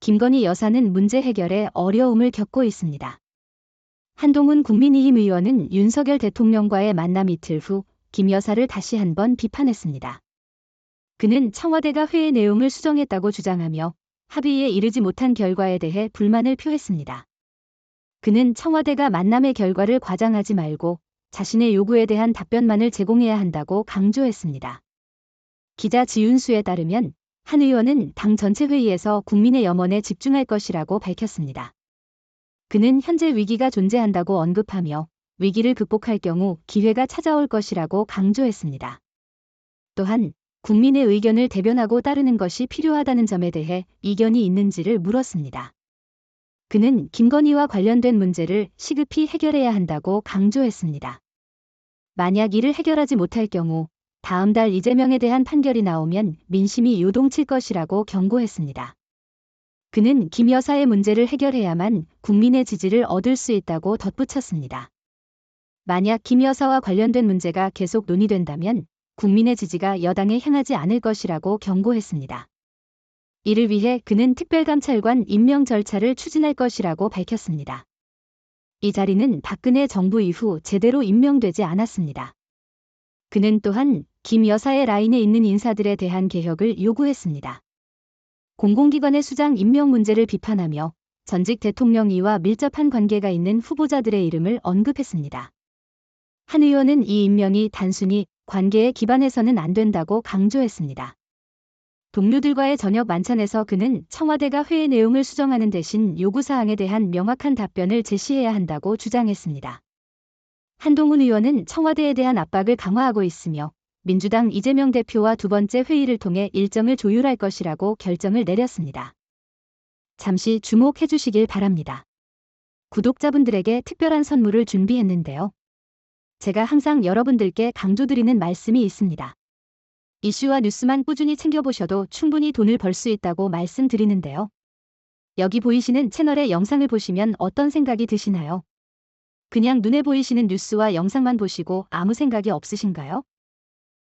김건희 여사는 문제 해결에 어려움을 겪고 있습니다. 한동훈 국민의힘 의원은 윤석열 대통령과의 만남 이틀 후 김 여사를 다시 한번 비판했습니다. 그는 청와대가 회의 내용을 수정했다고 주장하며 합의에 이르지 못한 결과에 대해 불만을 표했습니다. 그는 청와대가 만남의 결과를 과장하지 말고 자신의 요구에 대한 답변만을 제공해야 한다고 강조했습니다. 기자 지윤수에 따르면 한 의원은 당 전체 회의에서 국민의 염원에 집중할 것이라고 밝혔습니다. 그는 현재 위기가 존재한다고 언급하며 위기를 극복할 경우 기회가 찾아올 것이라고 강조했습니다. 또한 국민의 의견을 대변하고 따르는 것이 필요하다는 점에 대해 이견이 있는지를 물었습니다. 그는 김건희와 관련된 문제를 시급히 해결해야 한다고 강조했습니다. 만약 이를 해결하지 못할 경우 다음 달 이재명에 대한 판결이 나오면 민심이 요동칠 것이라고 경고했습니다. 그는 김 여사의 문제를 해결해야만 국민의 지지를 얻을 수 있다고 덧붙였습니다. 만약 김 여사와 관련된 문제가 계속 논의된다면 국민의 지지가 여당에 향하지 않을 것이라고 경고했습니다. 이를 위해 그는 특별감찰관 임명 절차를 추진할 것이라고 밝혔습니다. 이 자리는 박근혜 정부 이후 제대로 임명되지 않았습니다. 그는 또한 김 여사의 라인에 있는 인사들에 대한 개혁을 요구했습니다. 공공기관의 수장 임명 문제를 비판하며 전직 대통령 이와 밀접한 관계가 있는 후보자들의 이름을 언급했습니다. 한 의원은 이 임명이 단순히 관계에 기반해서는 안 된다고 강조했습니다. 동료들과의 저녁 만찬에서 그는 청와대가 회의 내용을 수정하는 대신 요구사항에 대한 명확한 답변을 제시해야 한다고 주장했습니다. 한동훈 의원은 청와대에 대한 압박을 강화하고 있으며 민주당 이재명 대표와 두 번째 회의를 통해 일정을 조율할 것이라고 결정을 내렸습니다. 잠시 주목해 주시길 바랍니다. 구독자분들에게 특별한 선물을 준비했는데요. 제가 항상 여러분들께 강조드리는 말씀이 있습니다. 이슈와 뉴스만 꾸준히 챙겨보셔도 충분히 돈을 벌 수 있다고 말씀드리는데요. 여기 보이시는 채널의 영상을 보시면 어떤 생각이 드시나요? 그냥 눈에 보이시는 뉴스와 영상만 보시고 아무 생각이 없으신가요?